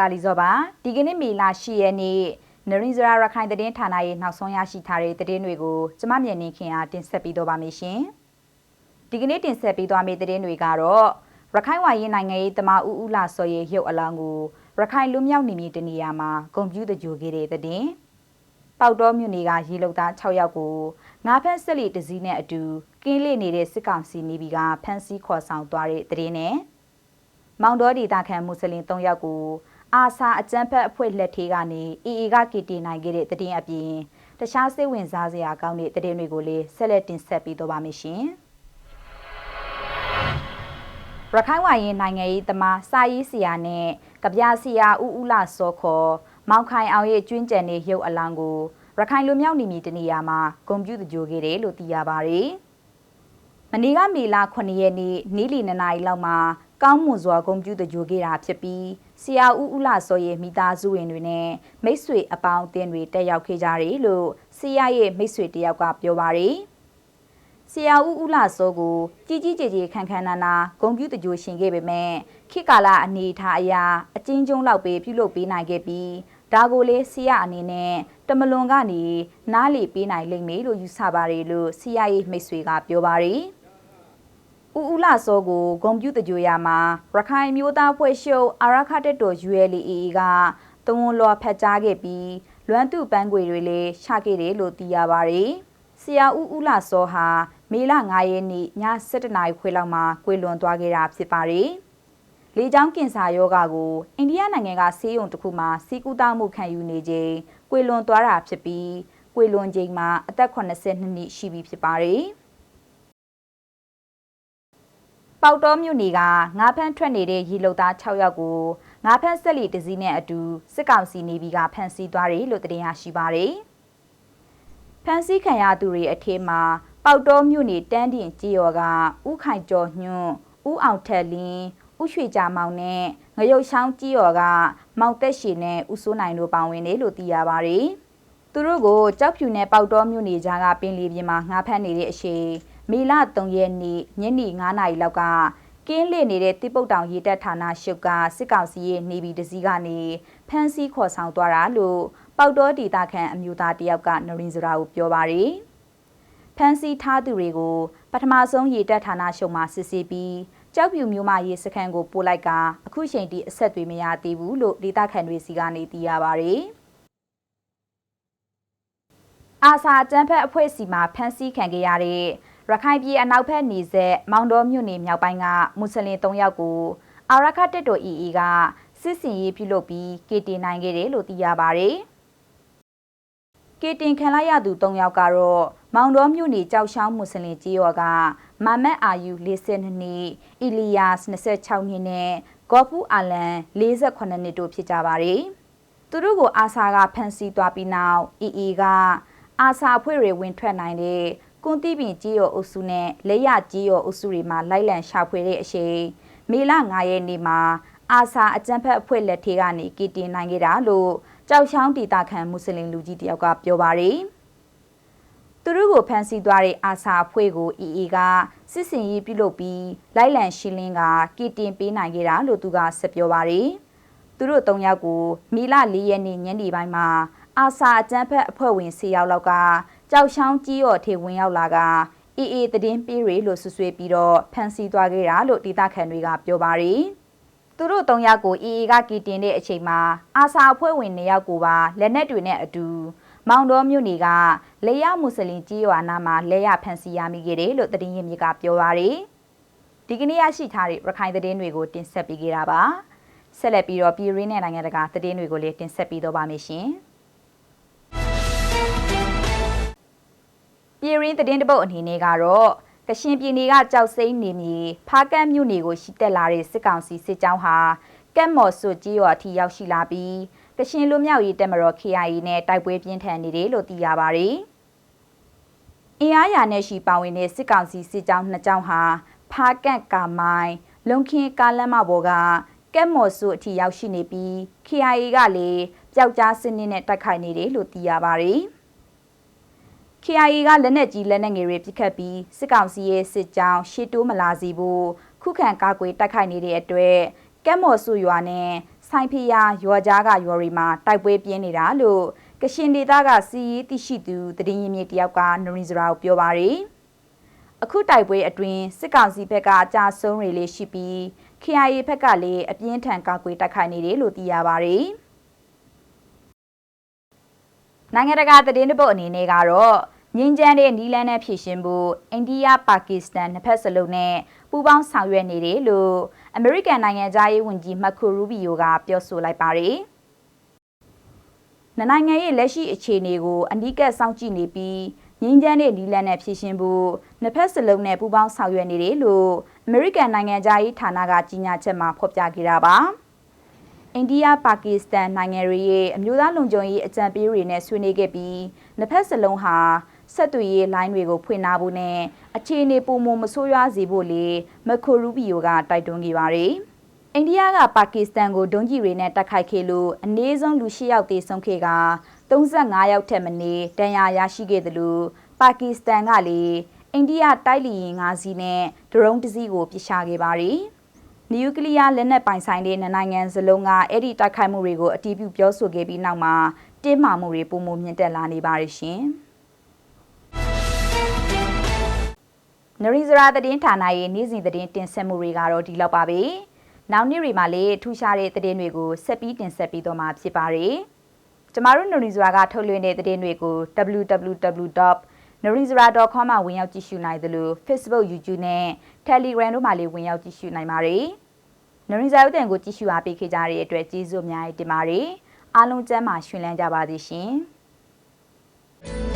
တာလီဇောပါဒီကနေ့မေလ10ရက်နေ့နရင်းစရာရခိုင်သတင်းဌာနရဲ့နောက်ဆုံးရရှိထားတဲ့သတင်းတွေကိုကျမမြန်နေခင်အားတင်ဆက်ပေးတော့ပါမယ်ရှင်ဒီကနေ့တင်ဆက်ပေးသွားမယ့်သတင်းတွေကတော့ရခိုင်ဝါရင်နိုင်ငံရေးတမအူးဦးလာစော်ရဲ့ရုပ်အလောင်းကိုရခိုင်လူမျိုးနေမြေတနေရာမှာကွန်ပျူတာကြိုခဲ့တဲ့သတင်းပေါတော်မြို့နယ်ကရေလုံသား6ယောက်ကိုငါးဖက်ဆက်လီတစည်းနဲ့အတူကင်းလေနေတဲ့စစ်ကောင်စီနေပြီးကဖမ်းဆီးခေါ်ဆောင်သွားတဲ့သတင်းနဲ့မောင်တော်ဒေတာခံမွတ်စလင်3ယောက်ကို အာဆာအကြမ်းဖက်အဖွဲ့လက်ထေးကနေအေအေကကီတီနိုင်ခဲ့တဲ့သတင်းအပြင်တခြားစိတ်ဝင်စားစရာကောင်းတဲ့သတင်းတွေကိုလည်းဆက်လက်တင်ဆက်ပေးတော့ပါမယ်ရှင်။ရခိုင်ဝါရင်နိုင်ငံရေးသမားစာရေးဆရာနဲ့ကဗျာဆရာဦးဦးလာစောခေါ်မောင်ခိုင်အောင်ရဲ့ကျွင်းကြံတဲ့ရုပ်အလောင်းကိုရခိုင်လူမျိုးနေမီတနေရာမှာကွန်ပျူတာကြိုခဲ့တယ်လို့သိရပါတယ်။မနေ့ကမေလ9ရက်နေ့နေ့လီ2နာရီလောက်မှာကောင်းမွန်စွာဂုံပြူတကြိုခဲ့တာဖြစ်ပြီး ဆရာဦးဦးလာစောရဲ့မိသားစုဝင်တွေနဲ့မိတ်ဆွေအပေါင်းအသင်းတွေတက်ရောက်ခဲ့ကြတယ်လို့ဆရာရဲ့မိတ်ဆွေတယောက်ကပြောပါတယ်ဆရာဦးဦးလာစောကိုကြီးကြီးကျယ်ကျယ်ခန်းခန်းနာနာဂုံပြူတကြိုရှင်ခဲ့ပေမဲ့ခေတ်ကာလအနေထားအရာအချင်းချင်းလောက်ပဲပြုလုပ်ပေးနိုင်ခဲ့ပြီးဒါကိုလေဆရာအနေနဲ့တမလွန်ကနေနားလေပေးနိုင်လိမ့်မယ်လို့ယူဆပါတယ်လို့ဆရာရဲ့မိတ်ဆွေကပြောပါတယ် ဦးဦးလာစောကိုဂုံပြူတကြိုရမှာရခိုင်မျိုးသားဖွဲ့ရှုပ်အာရခတက်တော် ULA ကတဝန်လော်ဖတ်ကြားခဲ့ပြီးလွမ်းသူ့ပန်းခွေတွေလည်းရှာခဲ့တယ်လို့သိရပါတယ်။ဆရာဦးဦးလာစောဟာမေလ9ရက်နေ့ည7:00နာရီခွဲလောက်မှာကွေလွန်သွားခဲ့တာဖြစ်ပါတယ်။လေကြောင်းကင်ဆာယောဂါကိုအိန္ဒိယနိုင်ငံကဆေးရုံတစ်ခုမှာစီကူတောင်းမှုခံယူနေချိန်ကွေလွန်သွားတာဖြစ်ပြီးကွေလွန်ချိန်မှာအသက်82နှစ်ရှိပြီဖြစ်ပါတယ်။ ပေါတော်မြို့နယ်ကငါးဖမ်းထွက်နေတဲ့ရေလုံသား6ယောက်ကိုငါးဖမ်းဆက်လီတစည်းနဲ့အတူစစ်ကောင်စီနေပြီးကဖမ်းဆီးသွားတယ်လို့တင်ရရှိပါတယ်။ဖမ်းဆီးခံရသူတွေအထေးမှာပေါတော်မြို့နယ်တန်းတင်ကြေးရော်ကဥခိုင်ကျော်ညွန့်ဥအောင်ထက်လင်းဥရွှေကြမောင်နဲ့ငရုတ်ချောင်းကြေးရော်ကမောင်သက်ရှိနဲ့ဥစိုးနိုင်တို့ပါဝင်တယ်လို့သိရပါတယ်။သူတို့ကိုကြောက်ဖြူနဲ့ပေါတော်မြို့နယ်ကြားကပင်လီပြင်မှာငါးဖမ်းနေတဲ့အချိန် မေလ3ရက်နေ့ညနေ9နာရီလောက်ကကင်းလစ်နေတဲ့တိပုတ်တောင်ရေတပ်ဌာနရှုပ်ကစစ်ကောင်စီရဲ့နေပြည်တစည်းကနေဖမ်းဆီးခေါ်ဆောင်သွားတာလို့ပေါက်တော်ဒေတာခန်အမျိုးသားတယောက်ကနရင်စရာကိုပြောပါရယ်ဖမ်းဆီးထားသူတွေကိုပထမဆုံးရေတပ်ဌာနရှုံမှာစစ်ဆေးပြီးကြောက်ဖြူမျိုးမရေးစခန်းကိုပို့လိုက်ကအခုချိန်ထိအဆက်တွေမရသေးဘူးလို့ဒေတာခန်တွေစီကနေသိရပါရယ်အာစာတန်းဖက်အဖွဲ့စီမှာဖမ်းဆီးခံခဲ့ရတဲ့ ရခိုင်ပြည်အနောက်ဘက်နေဆက်မောင်တော်မြို့နယ်မြောက်ပိုင်းကမွတ်စလင်၃ယောက်ကိုအာရခတက်တော် EE ကစစ်စင်ရေးပြုလုပ်ပြီးကေတင်နိုင်ခဲ့တယ်လို့သိရပါတယ်။ကေတင်ခံလိုက်ရသူ၃ယောက်ကတော့မောင်တော်မြို့နယ်ကြောက်ရှောင်းမွတ်စလင်ကြီးရော်ကမမတ်အာယူ52နှစ်အီလီယာစ်26နှစ်နဲ့ဂေါ်ဖူအာလန်48နှစ်တို့ဖြစ်ကြပါတယ်။သူတို့ကိုအာဆာကဖမ်းဆီးသွားပြီးနောက် EE ကအာဆာအဖွဲ့တွေဝင်ထွက်နိုင်တဲ့ ကွန်တိပင်ကြီးရော်အုပ်စုနဲ့လက်ရကြီးရော်အုပ်စုတွေမှာလိုက်လံရှာဖွေတဲ့အချိန်မေလ9ရက်နေ့မှာအာဆာအကြံဖက်အဖွဲ့လက်ထဲကနေကီတင်နိုင်ခဲ့တာလို့ကြောက်ချောင်းဒေတာခံမွတ်စလင်လူကြီးတယောက်ကပြောပါတယ်။သူတို့ကိုဖမ်းဆီးသွားတဲ့အာဆာအဖွဲ့ကို EE ကစစ်စင်ရေးပြုလုပ်ပြီးလိုက်လံရှင်းလင်းကကီတင်ပေးနိုင်ခဲ့တာလို့သူကဆက်ပြောပါတယ်။သူတို့၃ယောက်ကိုမီလ၄ရက်နေ့ညနေပိုင်းမှာအာဆာအကြံဖက်အဖွဲ့ဝင်၁၀ယောက်လောက်က ကြောက်ချောင်းကြီးရော်ထေဝင်ရောက်လာကအေးအေးတည်င်းပေးရလို့ဆွဆွေးပြီးတော့ဖန်ဆီးသွားခဲ့တာလို့ဒေသခံတွေကပြောပါတယ်။သူတို့၃ယောက်ကိုအေးအေးကကီတင်တဲ့အချိန်မှာအာစာအဖွဲ့ဝင်၂ယောက်ကိုပါလက်နက်တွေနဲ့အတူမောင်တော်မြို့နယ်ကလေရမွတ်စလင်ကြီးရွာနာမှာလဲရဖန်စီရမိခဲ့တယ်လို့သတင်းရင်းမြစ်ကပြောပါရယ်ဒီကနေ့ရရှိထားတဲ့ရခိုင်သတင်းတွေကိုတင်ဆက်ပေးကြတာပါဆက်လက်ပြီးတော့ပြည်ရင်းနဲ့နိုင်ငံတကာသတင်းတွေကိုလည်းတင်ဆက်ပေးတော့ပါမယ်ရှင်။ ရင်းသတင်းတပုတ်အနေနဲ့ကတော့ကရှင်ပြည်နယ်ကကြောက်စိမ့်နေမြေဖားကန့်မြို့နယ်ကိုရှိတက်လာတဲ့စစ်ကောင်စီစစ်ကြောင်းဟာကက်မော်ဆွကြီးရွာထိရောက်ရှိလာပြီးကရှင်လူမျိုးရေးတက်မတော် KIA နဲ့တိုက်ပွဲပြင်းထန်နေတယ်လို့သိရပါတယ်။အင်အားရာနဲ့ရှိပါဝင်တဲ့စစ်ကောင်စီစစ်ကြောင်းနှစ်ကြောင်းဟာဖားကန့်ကာမိုင်လုံခင်းကားလမ်းမပေါ်ကကက်မော်ဆွအထိရောက်ရှိနေပြီး KIA ကလည်းပျောက်ကြားစနစ်နဲ့တိုက်ခိုက်နေတယ်လို့သိရပါတယ်။ KIA ကလက်နက်ကြီးလက်နက်ငယ်တွေပစ်ခတ်ပြီးစစ်ကောင်စီရဲ့စစ်ကြောင်းရှေ့တိုးမလာစီဖို့ခုခံကာကွယ်တိုက်ခိုက်နေတဲ့အတွက်ကက်မော်ဆူရွာနဲ့ဆိုင်ဖီယာရွာကြားကရွာတွေမှာတိုက်ပွဲပြင်းနေတာလို့ကရှင်ဒေသကစီရေးသိရှိသူသတင်းရင်းမြစ်တယောက်ကနရီဇရာကိုပြောပါရယ်အခုတိုက်ပွဲအတွင်းစစ်ကောင်စီဘက်ကအကြဆုံးတွေလေးရှိပြီး KIA ဘက်ကလည်းအပြင်းထန်ကာကွယ်တိုက်ခိုက်နေတယ်လို့သိရပါရယ် နိုင်ငံတကာသတင်းတပုတ်အနေနဲ့ကတော့ငင်းချမ်းတဲ့နီလန်းနဲ့ဖြည့်ရှင်ဖို့အိန္ဒိယပါကစ္စတန်နှစ်ဖက်စလုံးနဲ့ပူးပေါင်းဆောင်ရွက်နေတယ်လို့အမေရိကန်နိုင်ငံသားရေးဝန်ကြီးမက်ခူရူဘီယိုကပြောဆိုလိုက်ပါတယ်။နနိုင်ငံရဲ့လက်ရှိအခြေအနေကိုအနီးကပ်စောင့်ကြည့်နေပြီးငင်းချမ်းတဲ့နီလန်းနဲ့ဖြည့်ရှင်ဖို့နှစ်ဖက်စလုံးနဲ့ပူးပေါင်းဆောင်ရွက်နေတယ်လို့အမေရိကန်နိုင်ငံသားရေးဌာနကကြီးညာချက်မှာဖော်ပြခဲ့တာပါ။ အိန္ဒိယပါကစ္စတန်နိုင်ငံတွေရဲ့အမျိုးသားလုံခြုံရေးအကြံပေးတွေနဲ့ဆွေးနွေးခဲ့ပြီးနှစ်ဖက်စလုံးဟာဆက်သွယ်ရေးလိုင်းတွေကိုဖွင့်နာဖို့နဲ့အခြေအနေပုံမမဆိုးရွားစေဖို့လေမခိုရူဘီယိုကတိုက်တွန်းခဲ့ပါတယ်။အိန္ဒိယကပါကစ္စတန်ကိုဒုံးကျည်တွေနဲ့တိုက်ခိုက်ခဲ့လို့အနည်းဆုံးလူ၈ယောက်သေဆုံးခဲ့က35ယောက်ထက်မနည်းဒဏ်ရာရရှိခဲ့တယ်လို့ပါကစ္စတန်ကလည်းအိန္ဒိယတိုက်လီရင်၅စီးနဲ့ဒရုန်းတစ်စီးကိုပစ်ချခဲ့ပါတယ်။ နျူကလ িয়ার လက်နက်ပိုင်ဆိုင်တဲ့နိုင်ငံစလုံးကအဲ့ဒီတိုက်ခိုက်မှုတွေကိုအတီးပြုပြောဆိုခဲ့ပြီးနောက်မှာတင်းမာမှုတွေပုံမမြင့်တက်လာနေပါတယ်ရှင်။နရီဇရာသတင်းဌာနရဲ့နေ့စဉ်သတင်းတင်ဆက်မှုတွေကတော့ဒီလောက်ပါပဲ။နောက်နေ့တွေမှာလည်းထူးခြားတဲ့သတင်းတွေကိုဆက်ပြီးတင်ဆက်ပြီးတော့မှာဖြစ်ပါတယ်။ကျမတို့နရီဇရာကထုတ်လွှင့်တဲ့သတင်းတွေကို www.narizra.com မှာဝင်ရောက်ကြည့်ရှုနိုင်သလို Facebook, YouTube နဲ့ Telegram တို့မှာလည်းဝင်ရောက်ကြည့်ရှုနိုင်ပါတယ်။နရီဇရာဥတန်ကိုကြည့်ရှုအားပေးခဲ့ကြတဲ့အတွက်ကျေးဇူးအများကြီးတင်ပါတယ်။အားလုံးကျမ်းမာရှင်လန်းကြပါစေရှင်။